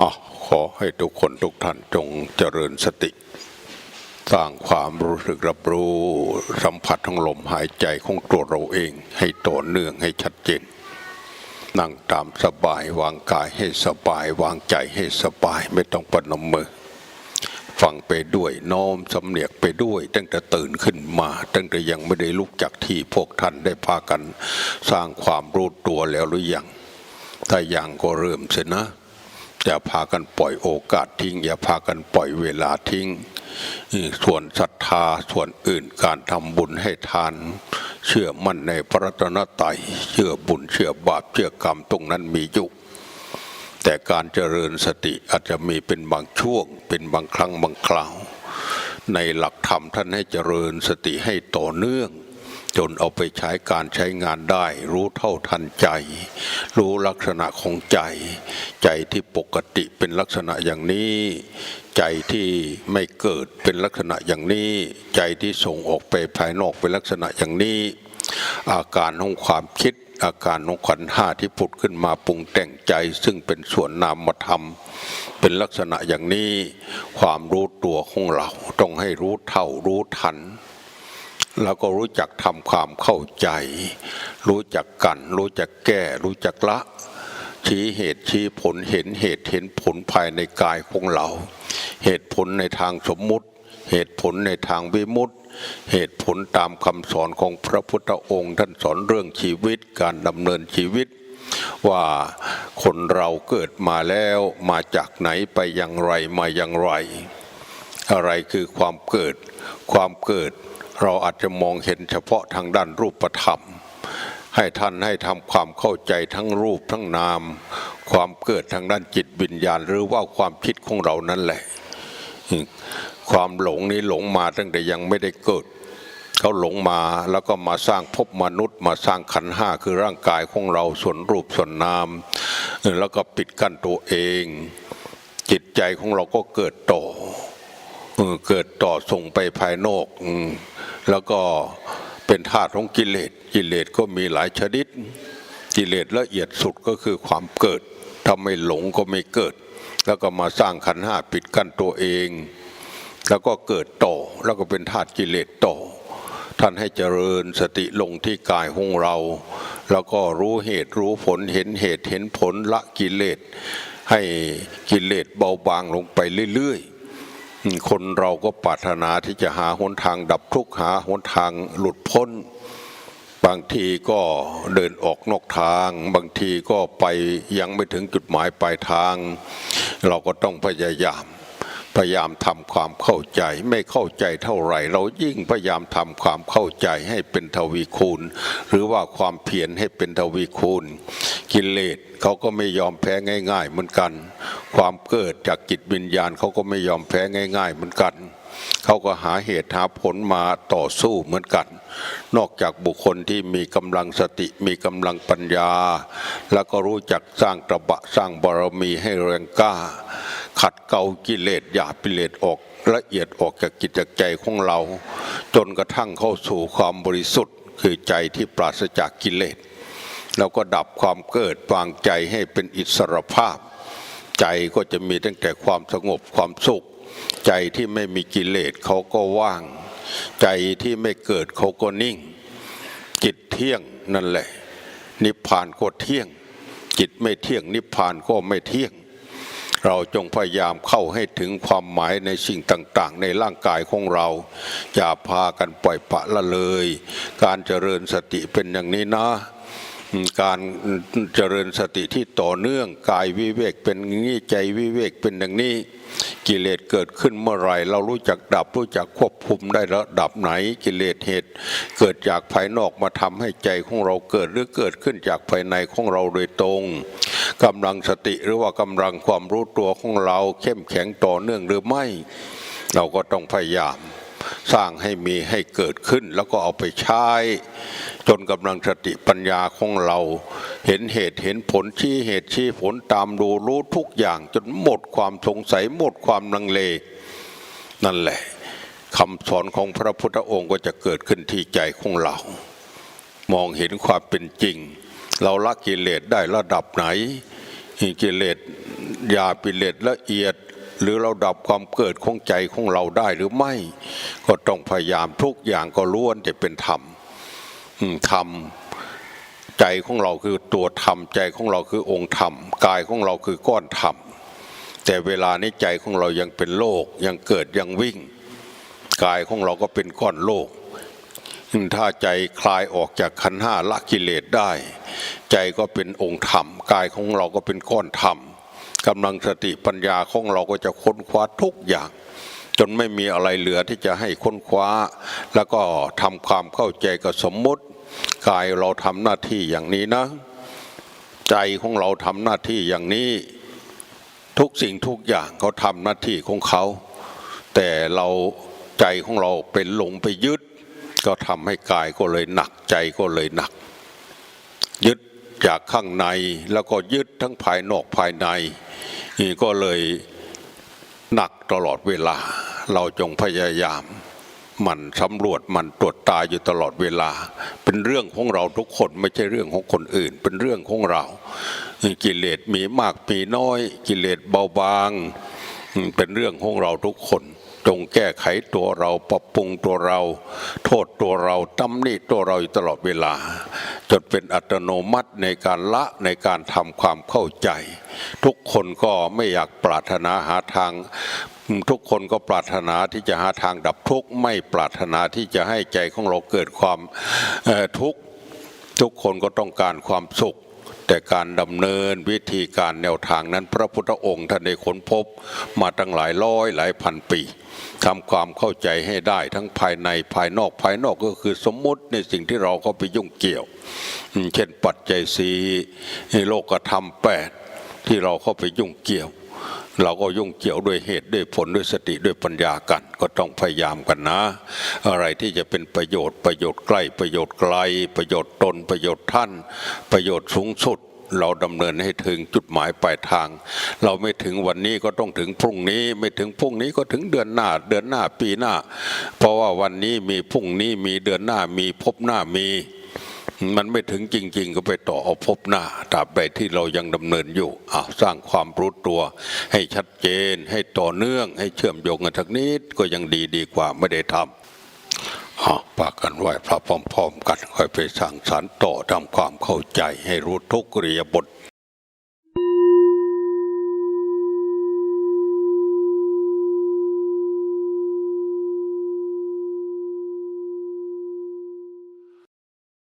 อะขอให้ทุกคนทุกท่านจงเจริญสติ สร้างความรู้สึกรับรู้สัมผัสทั้งลมหายใจของตัวเราเอง ให้ต่อเนื่องให้ชัดเจน นั่งตามสบายวางกายให้สบาย วางใจให้สบายไม่ต้องปนมมือฟังไปด้วยน้อมสำเนียกไปด้วย ตั้งแต่ตื่นขึ้นมา ตั้งแต่ยังไม่ได้ลุกจากที่พวกท่านได้พากัน สร้างความรู้ตัวแล้วหรือยังถ้ายังก็เริ่มเสียนะ อย่าพากันปล่อยโอกาสทิ้ง อย่าพากันปล่อยเวลาทิ้ง ส่วนศรัทธาส่วนอื่นการทำบุญให้ทาน เชื่อมั่นในพระรัตนตรัยเชื่อบุญเชื่อบาปเชื่อกรรมตรงนั้นมีอยู่แต่การเจริญสติอาจจะมีเป็นบางช่วง เป็นบางครั้งบางคราว ในหลักธรรมท่านให้เจริญสติให้ต่อเนื่อง จนเอาไปใช้การใช้งานได้ รู้เท่าทันใจ รู้ลักษณะของใจ ใจที่ปกติเป็นลักษณะอย่างนี้ ใจที่ไม่เกิดเป็นลักษณะอย่างนี้ ใจที่ส่งออกไปภายนอกเป็นลักษณะอย่างนี้ อาการของความคิดอาการของขันห้าที่ผุดขึ้นมาปรุงแต่งใจ ซึ่งเป็นส่วนนามธรรมเป็นลักษณะอย่างนี้ ความรู้ตัวของเราต้องให้รู้เท่ารู้ทัน แล้วก็รู้จักทำความเข้าใจ รู้จักกัน รู้จักแก้ รู้จักละ ชี้เหตุชี้ผลเห็นเหตุเห็นผลภายในกายของเรา เหตุผลในทางสมมุติ เหตุผลในทางวิมุตติเหตุผลตามคำสอนของพระพุทธองค์ท่านสอนเรื่องชีวิตการดำเนินชีวิต ว่าคนเราเกิดมาแล้วมาจากไหนไปอย่างไรมาอย่างไร อะไรคือความเกิด ความเกิด เราอาจจะมองเห็นเฉพาะทางด้านรูปธรรม ให้ท่านให้ทำความเข้าใจทั้งรูปทั้งนาม ความเกิดทางด้านจิตวิญญาณ หรือว่าความคิดของเรานั่นแหละ ความหลงนี้หลงมาตั้งแต่ยังไม่ได้เกิดเขาหลงมาแล้วก็มาสร้างภพมนุษย์ มาสร้างขันห้าคือร่างกายของเราส่วนรูปส่วนนาม แล้วก็ปิดกั้นตัวเอง จิตใจของเราก็เกิดต่อ เกิดต่อส่งไปภายนอกแล้วก็เป็นธาตุของกิเลสกิเลสก็มีหลายชนิด กิเลสละเอียดสุดก็คือความเกิดถ้าไม่หลงก็ไม่เกิด แล้วก็มาสร้างขันห้าปิดกั้นตัวเอง แล้วก็เกิดต่อแล้วก็เป็นธาตุกิเลสต่อ ท่านให้เจริญสติลงที่กายของเรา แล้วก็รู้เหตุรู้ผลเห็นเหตุเห็นผลละกิเลสให้กิเลสเบาบางลงไปเรื่อยๆ คนเราก็ปรารถนาที่จะหาหนทางดับทุกข์หาหนทางหลุดพ้น บางทีก็เดินออกนอกทาง บางทีก็ไปยังไม่ถึงจุดหมายปลายทาง เราก็ต้องพยายาม พยายามทำความเข้าใจไม่เข้าใจเท่าไหร่ เรายิ่งพยายามทำความเข้าใจให้เป็นทวีคูณ หรือว่าความเพียรให้เป็นทวีคูณ กิเลสเขาก็ไม่ยอมแพ้ง่าย ๆ เหมือนกัน ความเกิดจากจิตวิญญาณเขาก็ไม่ยอมแพ้ง่าย ๆ เหมือนกันเขาก็หาเหตุหาผลมาต่อสู้เหมือนกัน นอกจากบุคคลที่มีกำลังสติมีกำลังปัญญา แล้วก็รู้จักสร้างตระบะสร้างบารมีให้แรงกล้า ขัดเกลากิเลสหยาบกิเลสออกละเอียดออกจากกิจจากใจของเรา จนกระทั่งเข้าสู่ความบริสุทธิ์ คือใจที่ปราศจากกิเลสแล้วก็ดับความเกิดวางใจให้เป็นอิสรภาพ ใจก็จะมีตั้งแต่ความสงบความสุข ใจที่ไม่มีกิเลสเขาก็ว่าง ใจที่ไม่เกิดเขาก็นิ่ง จิตเที่ยงนั่นแหละ นิพพานก็เที่ยง จิตไม่เที่ยงนิพพานก็ไม่เที่ยง เราจงพยายามเข้าให้ถึงความหมายในสิ่งต่างๆ ในร่างกายของเรา อย่าพากันปล่อยปะละเลย การเจริญสติเป็นอย่างนี้นะการเจริญสติที่ต่อเนื่องกายวิเวกเป็นอย่างนี้ใจวิเวกเป็นอย่างนี้ กิเลสเกิดขึ้นเมื่อไหร่เรารู้จักดับรู้จักควบคุมได้ระดับไหน กิเลสเหตุ เกิดจากภายนอกมาทำให้ใจของเราเกิดหรือเกิดขึ้นจากภายในของเราโดยตรง กำลังสติหรือว่ากำลังความรู้ตัวของเราเข้มแข็งต่อเนื่องหรือไม่ เราก็ต้องพยายามสร้างให้มีให้เกิดขึ้นแล้วก็เอาไปใช้ จนกำลังสติปัญญาของเรา เห็นเหตุเห็นผลชี้เหตุชี้ผลตามดูรู้ทุกอย่าง จนหมดความสงสัยหมดความลังเล นั่นแหละคำสอนของพระพุทธองค์ก็จะเกิดขึ้นที่ใจของเรา มองเห็นความเป็นจริง เราละกิเลสได้ระดับไหนกิเลสยาปิเลตละเอียด หรือเราดับความเกิดของใจของเราได้หรือไม่ ก็ต้องพยายามทุกอย่างก็ล้วนจะเป็นธรรมธรรมใจของเราคือตัวธรรมใจของเราคือองค์ธรรมกายของเราคือก้อนธรรมแต่เวลานี้ใจของเรายังเป็นโลก ยังเกิดยังวิ่ง กายของเราก็เป็นก้อนโลก ถ้าใจคลายออกจากขันห้าละกิเลสได้ ใจก็เป็นองค์ธรรม กายของเราก็เป็นก้อนธรรมกำลังสติปัญญาของเราก็จะค้นคว้าทุกอย่าง จนไม่มีอะไรเหลือที่จะให้ค้นคว้า แล้วก็ทำความเข้าใจกับสมมุติ กายเราทำหน้าที่อย่างนี้นะ ใจของเราทำหน้าที่อย่างนี้ ทุกสิ่งทุกอย่างเขาทำหน้าที่ของเขา แต่เราใจของเราเป็นหลงไปยึด ก็ทำให้กายก็เลยหนักใจก็เลยหนัก ยึดจากข้างในแล้วก็ยึดทั้งภายนอกภายในนี่ก็เลยหนักตลอดเวลา เราจงพยายาม มันสำรวจมันตรวจตาอยู่ตลอดเวลา เป็นเรื่องของเราทุกคนไม่ใช่เรื่องของคนอื่น เป็นเรื่องของเรา กิเลสมีมากมีน้อย กิเลสเบาบาง เป็นเรื่องของเราทุกคนจงแก้ไขตัวเราปรับปรุงตัวเรา โทษตัวเราตำหนิตัวเราอยู่ตลอดเวลา จนเป็นอัตโนมัติในการละในการทำความเข้าใจ ทุกคนก็ไม่อยากปรารถนาหาทางทุกคนก็ปรารถนาที่จะหาทางดับทุกข์ไม่ปรารถนาที่จะให้ใจของเราเกิดความทุกข์ทุกคนก็ต้องการความสุข แต่การดำเนินวิธีการแนวทางนั้น พระพุทธองค์ท่านได้ค้นพบมาตั้งหลายร้อยหลายพันปีทำความเข้าใจให้ได้ทั้งภายในภายนอกภายนอกก็คือสมมุติในสิ่งที่เราเข้าไปยุ่งเกี่ยว เช่นปัจจัยสีโลกธรรมแปดที่เราเข้าไปยุ่งเกี่ยว เราก็ยุ่งเกี่ยวด้วยเหตุด้วยผลด้วยสติด้วยปัญญากัน ก็ต้องพยายามกันนะ อะไรที่จะเป็นประโยชน์ประโยชน์ใกล้ประโยชน์ไกล ประโยชน์ตนประโยชน์ท่าน ประโยชน์สูงสุดเราดำเนินให้ถึงจุดหมายปลายทาง เราไม่ถึงวันนี้ก็ต้องถึงพรุ่งนี้ ไม่ถึงพรุ่งนี้ก็ถึงเดือนหน้า เดือนหน้าปีหน้า เพราะว่าวันนี้มีพรุ่งนี้มีเดือนหน้ามีพบหน้ามี มันไม่ถึงจริง ๆ ก็ไปต่อเอาพบหน้าตราบใดที่เรายังดำเนินอยู่อ้าวสร้างความรู้ตัว ให้ชัดเจน ให้ต่อเนื่อง ให้เชื่อมโยงกันทักนิดก็ยังดีดีกว่าไม่ได้ทำอ้าวปากกันไหวพระพร้อม ๆ กันค่อยไปสั่งสารต่อทำความเข้าใจ ให้รู้ทุกเรียบท